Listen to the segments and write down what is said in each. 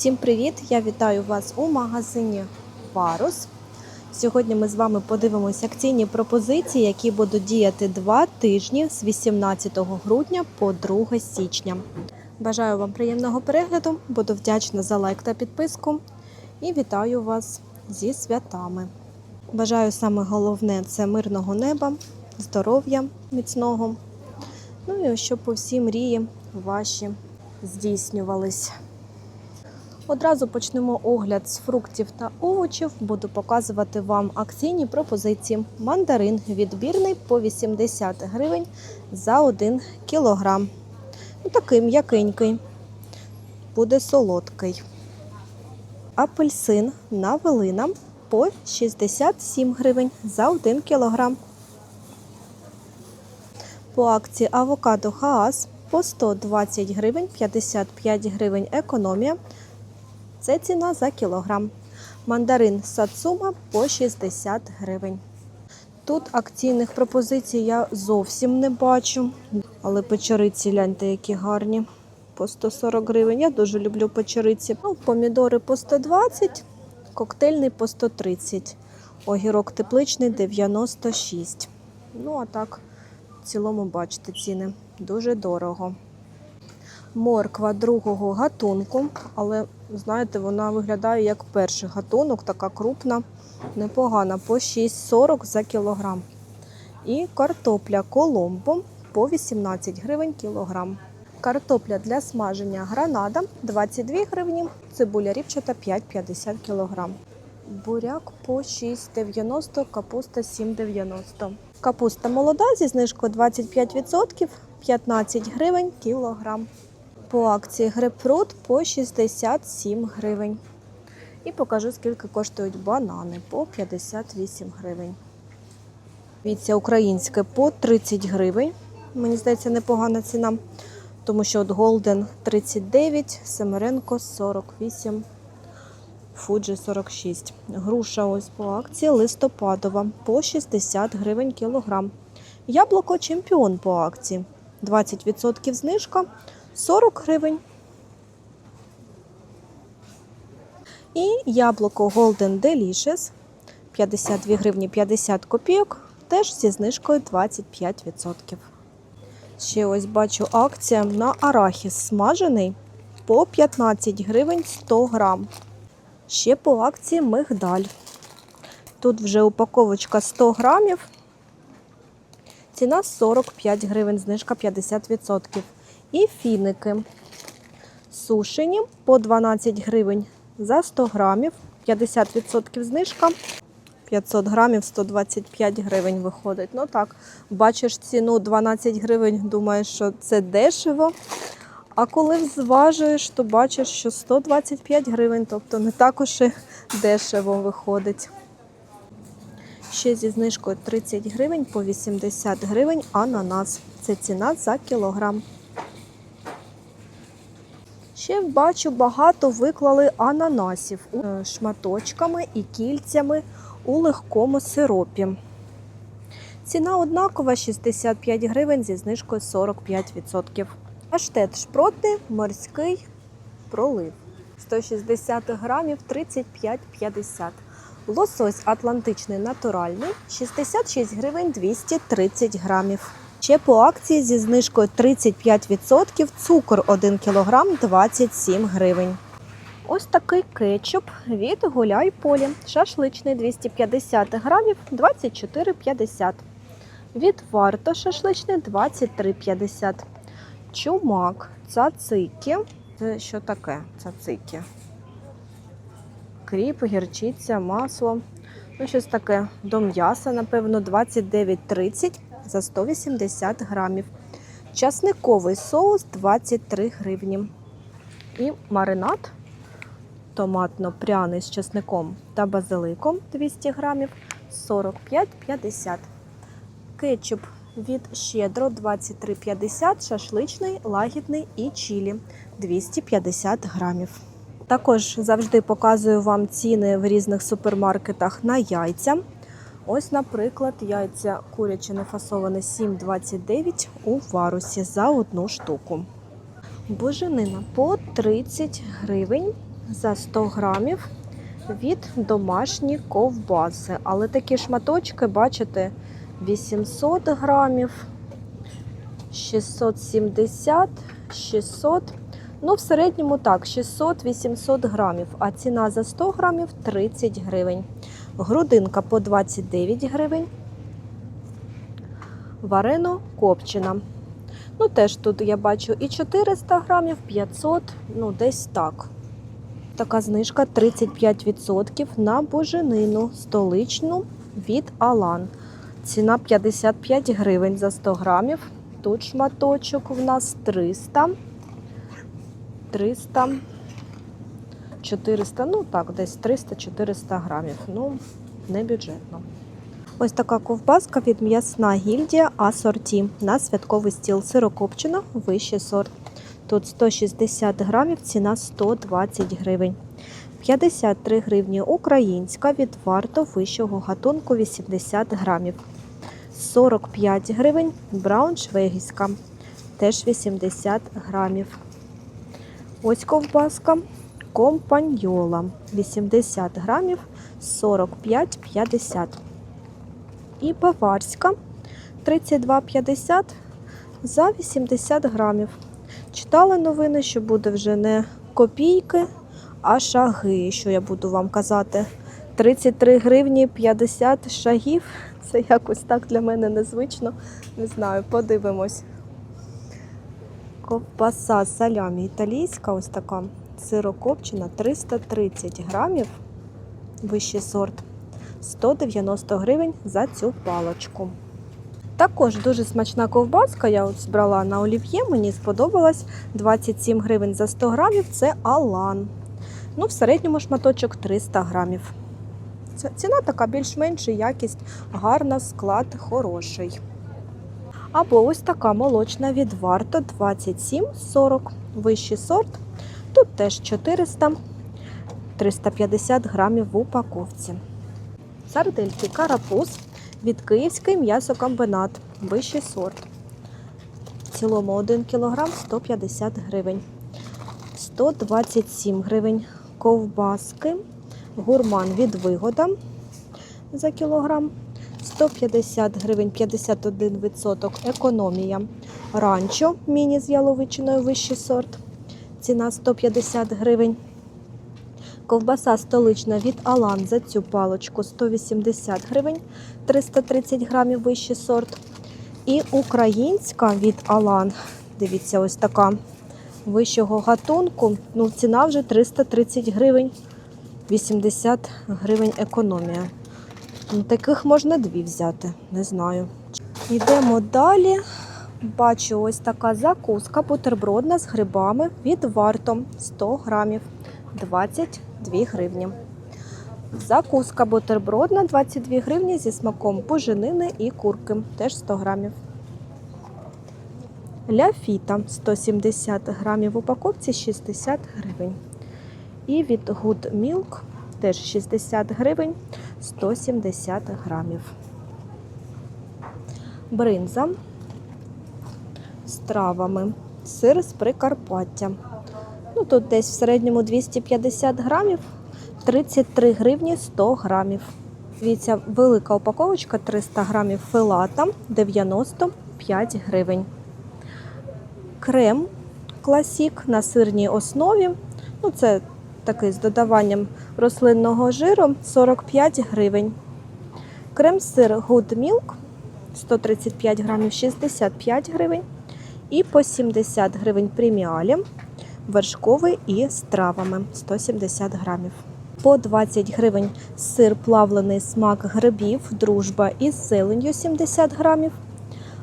Всім привіт! Я вітаю вас у магазині Варус. Сьогодні ми з вами подивимося акційні пропозиції, які будуть діяти два тижні з 18 грудня по 2 січня. Бажаю вам приємного перегляду, буду вдячна за лайк та підписку і вітаю вас зі святами. Бажаю саме головне це мирного неба, здоров'я міцного. Ну і щоб усі мрії ваші здійснювались. Одразу почнемо огляд з фруктів та овочів. Буду показувати вам акційні пропозиції. Мандарин відбірний по 80 гривень за 1 кілограм. Ну, такий м'якенький, буде солодкий. Апельсин навелина по 67 гривень за 1 кілограм. По акції авокадо Хаас по 120 гривень, 55 гривень економія. Це ціна за кілограм. Мандарин Сацума по 60 гривень. Тут акційних пропозицій я зовсім не бачу. Але печериці, гляньте, які гарні. По 140 гривень. Я дуже люблю печериці. Ну, помідори по 120, коктейльний по 130. Огірок тепличний 96. Ну, а так, в цілому, бачите, ціни дуже дорого. Морква другого гатунку, але знаєте, вона виглядає як перший гатунок, така крупна, непогана, по 6,40 за кілограм. І картопля коломбо по 18 гривень кілограм. Картопля для смаження гранада 22 гривні, цибуля ріпчата 5,50 кілограм. Буряк по 6,90, капуста 7,90. Капуста молода зі знижкою 25%, 15 гривень кілограм. По акції грейпфрут по 67 гривень. І покажу, скільки коштують банани по 58 гривень. Дивіться, українське по 30 гривень. Мені здається, непогана ціна. Тому що от Голден 39, Семеренко 48, Фуджі 46. Груша ось по акції листопадова по 60 гривень кілограм. Яблуко чемпіон по акції. 20% знижка 40 гривень. І яблуко Golden Delicious 52 гривні 50 копійок, теж зі знижкою 25%. Ще ось бачу акція на арахіс смажений по 15 гривень 100 грам. Ще по акції мигдаль. Тут вже упаковочка 100 грамів. Ціна 45 гривень, знижка 50%. І фіники сушені по 12 гривень за 100 грамів, 50% знижка. 500 грамів 125 гривень виходить. Ну так, бачиш ціну 12 гривень, думаєш, що це дешево. А коли зважуєш, то бачиш, що 125 гривень, тобто не також і дешево виходить. Ще зі знижкою 30 гривень по 80 гривень ананас. Це ціна за кілограм. Ще бачу, багато виклали ананасів е, шматочками і кільцями у легкому сиропі. Ціна однакова 65 гривень зі знижкою 45%. Паштет шпроти морський пролив 160 грамів 35,50. Лосось атлантичний натуральний 66 гривень 230 грамів. Ще по акції зі знижкою 35% цукор 1 кг 27 гривень. Ось такий кетчуп від Гуляй Полі. Шашличний 250 грамів 24,50. Від варто шашличний 23,50. Чумак цацики. Це що таке цацики? Кріп, гірчиця, масло. Ну, щось таке до м'яса, напевно, 29,30 за 180 грамів. Часниковий соус 23 гривні. І маринад томатно-пряний з часником та базиликом 200 грамів 45,50. Кетчуп від щедро 23,50, шашличний, лагідний і чілі 250 грамів. Також завжди показую вам ціни в різних супермаркетах на яйця. Ось, наприклад, яйця куряче нефасоване 7,29 у варусі за одну штуку. Боженина по 30 гривень за 100 грамів від домашні ковбаси. Але такі шматочки, бачите, 800 грамів, 670, 600. Ну, в середньому так, 600-800 грамів, а ціна за 100 грамів 30 гривень. Грудинка по 29 гривень. Варено копчена. Ну, теж тут я бачу і 400 грамів, 500, ну десь так. Така знижка 35% на боженину столичну від Алан. Ціна 55 гривень за 100 грамів. Тут шматочок у нас 300. 300. 400, ну так, десь 300-400 грамів. Ну, не бюджетно. Ось така ковбаска від м'ясна гільдія асорті на святковий стіл сирокопчена, вищий сорт. Тут 160 грамів, ціна 120 гривень. 53 гривні українська від варто вищого гатунку 80 грамів. 45 гривень брауншвейгівська, теж 80 грамів. Ось ковбаска компаньола 80 грамів 45,50. І баварська 32,50 за 80 грамів. Читала новини, що буде вже не копійки, а шаги. Що я буду вам казати? 33 гривні 50 шагів. Це якось так для мене незвично. Не знаю, подивимось. Ковбаса салямі італійська, ось така сирокопчена 330 грамів. Вищий сорт. 190 гривень за цю палочку. Також дуже смачна ковбаска. Я от збрала на олів'є, мені сподобалась 27 гривень за 100 грамів. Це Алан. Ну, в середньому шматочок 300 грамів. Ціна така більш-менш якість, гарна, склад хороший. Або ось така молочна від варто 27,40. Вищий сорт. Тут теж 400 350 грамів в упаковці. Сардельки карапуз від київський м'ясокомбинат. Вищий сорт. В цілому 1 кг 150 гривень. 127 гривень ковбаски. Гурман від вигода за кілограм. 150 гривень 51% економія. Ранчо міні з яловичиною вищий сорт. Ціна 150 гривень. Ковбаса столична від Алан за цю палочку 180 гривень, 330 грамів вищий сорт. І українська від Алан. Дивіться, ось така вищого гатунку. Ну, ціна вже 330 гривень, 80 гривень економія. Ну, таких можна дві взяти, не знаю. Йдемо далі. Бачу ось така закуска бутербродна з грибами від варто 100 грамів 22 гривні. Закуска бутербродна 22 гривні зі смаком буженини і курки, теж 100 грамів. Ляфіта 170 грамів в упаковці 60 гривень. І від Good Milk теж 60 гривень 170 грамів. Бринза з травами. Сир з Прикарпаття. Ну, тут десь в середньому 250 грамів, 33 гривні 100 грамів. Дивіться, велика упаковочка 300 грамів филата 95 гривень. Крем класік на сирній основі. Ну, це такий з додаванням рослинного жиру 45 гривень. Крем-сир Good Milk 135 грамів 65 гривень. І по 70 гривень преміалі. Вершковий і з травами 170 грамів. По 20 гривень сир плавлений смак грибів, дружба із зеленню 70 грамів.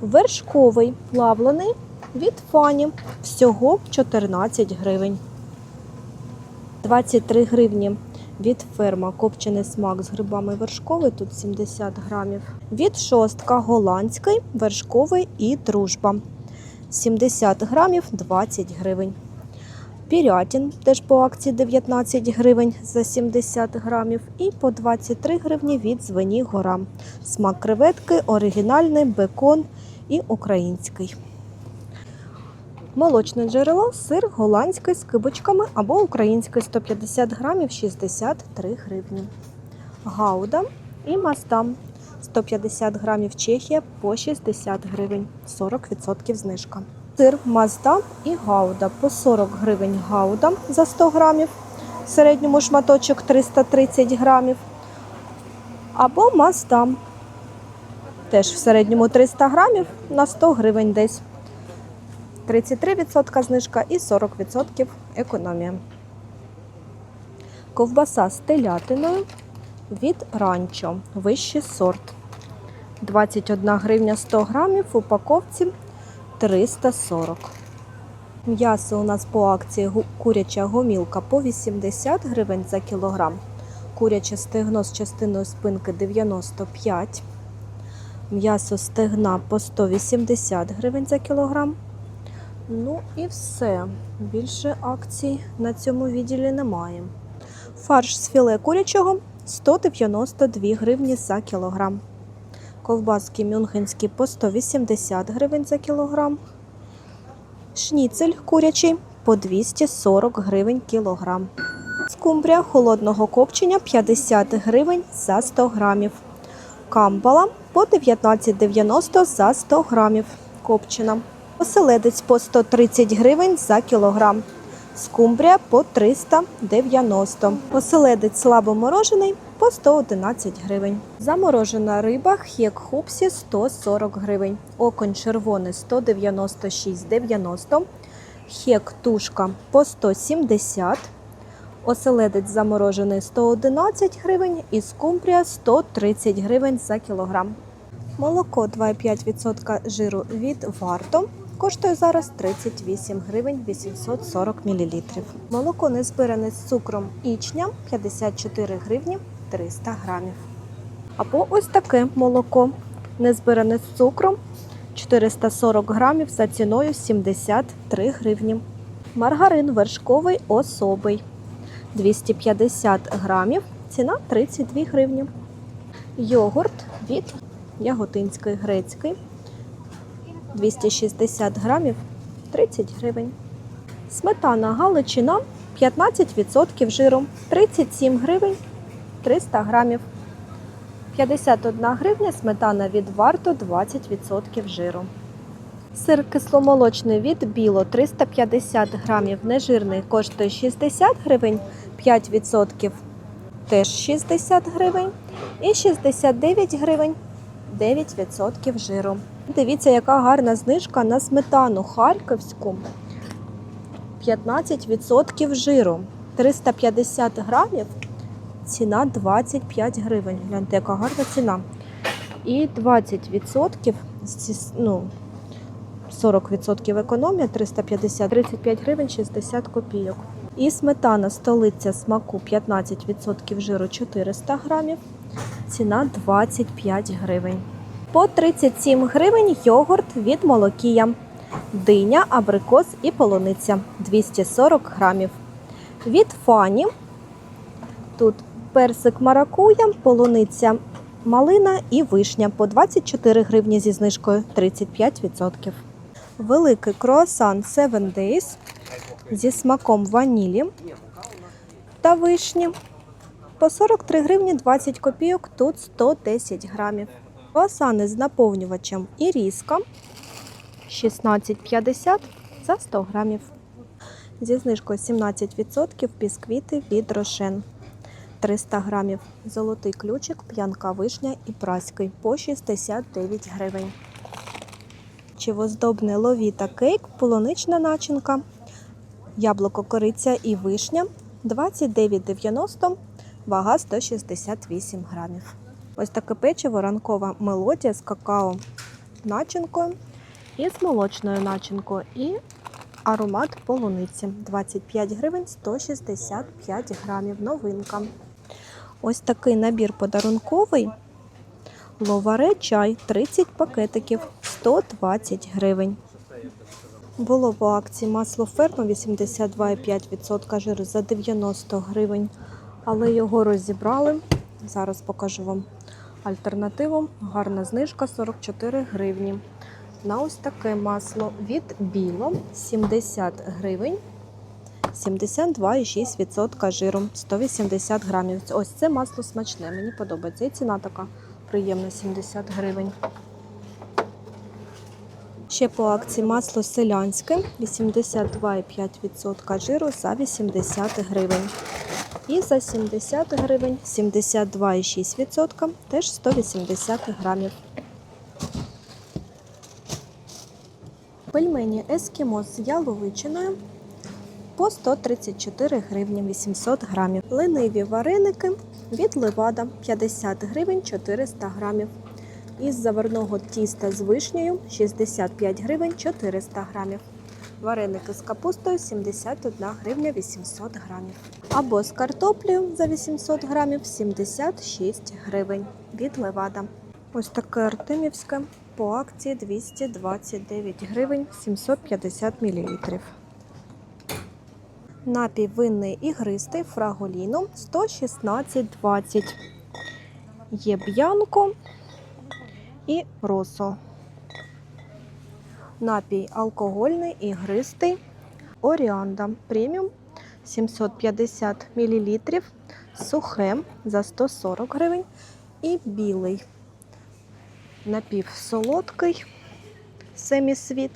Вершковий плавлений від фані всього 14 гривень. 23 гривні від ферма копчений смак з грибами вершковий, тут 70 грамів. Від шостка голландський, вершковий і дружба. 70 грамів 20 гривень. Пірятін теж по акції 19 гривень за 70 грамів. І по 23 гривні від звені гора. Смак креветки, оригінальний, бекон і український. Молочне джерело, сир голландський з кибочками або український 150 грамів 63 гривні. Гауда і мастам 150 грамів Чехія по 60 гривень, 40% знижка. Сир Маздам і Гауда по 40 гривень Гауда за 100 грамів, в середньому шматочок 330 грамів. Або Маздам теж в середньому 300 грамів на 100 гривень десь. 33% знижка і 40% економія. Ковбаса з телятиною від ранчо. Вищий сорт. 21 гривня 100 грамів упаковці 340. М'ясо у нас по акції куряча гомілка по 80 гривень за кілограм. Куряче стегно з частиною спинки 95. М'ясо стегна по 180 гривень за кілограм. Ну і все. Більше акцій на цьому відділі немає. Фарш з філе курячого 192 гривні за кілограм. Ковбаски мюнхенські по 180 гривень за кілограм. Шніцель курячий по 240 гривень кілограм. Скумбрія холодного копчення 50 гривень за 100 грамів. Камбала по 19,90 за 100 грамів копчена. Оселедець по 130 гривень за кілограм. Скумбрія по 390. Оселедець слабоморожений по 111 гривень. Заморожена риба хек хупсі 140 гривень. Оконь червоний 196,90. Хек тушка по 170. Оселедець заморожений 111 гривень і скумбрія 130 гривень за кілограм. Молоко 2,5% жиру від варто коштує зараз 38 гривень 840 мл. Молоко не збиране з цукром ічня 54 гривні 300 грамів. Або ось таке молоко не збиране з цукром 440 грамів за ціною 73 гривні. Маргарин вершковий особий 250 грамів, ціна 32 гривні. Йогурт від Яготинський грецький 260 грамів 30 гривень. Сметана Галичина 15% жиру 37 гривень 300 грамів. 51 гривня сметана від варто 20% жиру. Сир кисломолочний від біло 350 грамів нежирний коштує 60 гривень, 5% теж 60 гривень і 69 гривень 9% жиру. Дивіться, яка гарна знижка на сметану харківську. 15% жиру. 350 грамів. Ціна 25 гривень. Гляньте, яка гарна ціна. І 20% ну, 40% економія, 350, 35 гривень 60 копійок. І сметана столиця смаку 15% жиру 400 грамів. Ціна 25 гривень. По 37 гривень йогурт від молокія. Диня, абрикос і полуниця 240 грамів. Від фані тут персик маракуя, полуниця малина і вишня по 24 гривні зі знижкою 35%. Великий круасан 7 Days зі смаком ванілі та вишні по 43 гривні 20 копійок, тут 110 грамів. Круасани з наповнювачем і різка 16,50 за 100 грамів. Зі знижкою 17% бісквіти від Рошен. 300 грамів. Золотий ключик, п'янка вишня і праський по 69 гривень. Чивоздобне ловіта кейк, полунична начинка, яблуко, кориця і вишня 29,90, вага 168 грамів. Ось таке печиво ранкова мелодія з какао начинкою і з молочною начинкою. І аромат полуниці 25 гривень 165 грамів. Новинка. Ось такий набір подарунковий. Ловаре чай 30 пакетиків 120 гривень. Було по акції масло ферма 82,5% жиру за 90 гривень, але його розібрали. Зараз покажу вам альтернативу. Гарна знижка 44 гривні. на ось таке масло від біло 70 гривень. 72,6% жиру, 180 грамів. Ось це масло смачне, мені подобається. І ціна така приємна 70 гривень. Ще по акції масло селянське 82,5% жиру за 80 гривень. І за 70 гривень 72,6%, теж 180 грамів. Пельмені ескімо з яловичиною по 134 гривні 800 грамів. Лениві вареники від Левада 50 гривень 400 грамів. Із заварного тіста з вишнею 65 гривень 400 грамів. Вареники з капустою 71 гривня 800 грамів. Або з картоплею за 800 грамів 76 гривень від Левада. Ось таке артемівське по акції 229 гривень 750 мл. Напій винний ігристий фраголіно 116,20. Є б'янко і росо. Напій алкогольний ігристий Оріанда преміум 750 мл. Сухе за 140 гривень. І білий напівсолодкий семісвіт.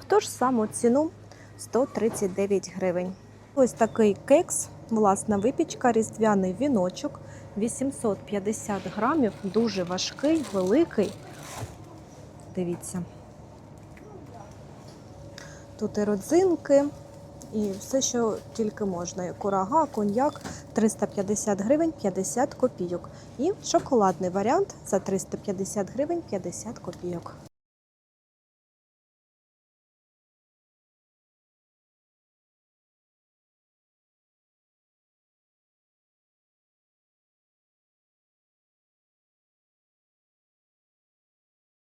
В ту ж саму ціну 139 гривень. Ось такий кекс, власна випічка, різдвяний віночок 850 грамів, дуже важкий, великий. Дивіться. Тут і родзинки, і все, що тільки можна. Курага, коньяк 350 гривень 50 копійок. І шоколадний варіант за 350 гривень 50 копійок.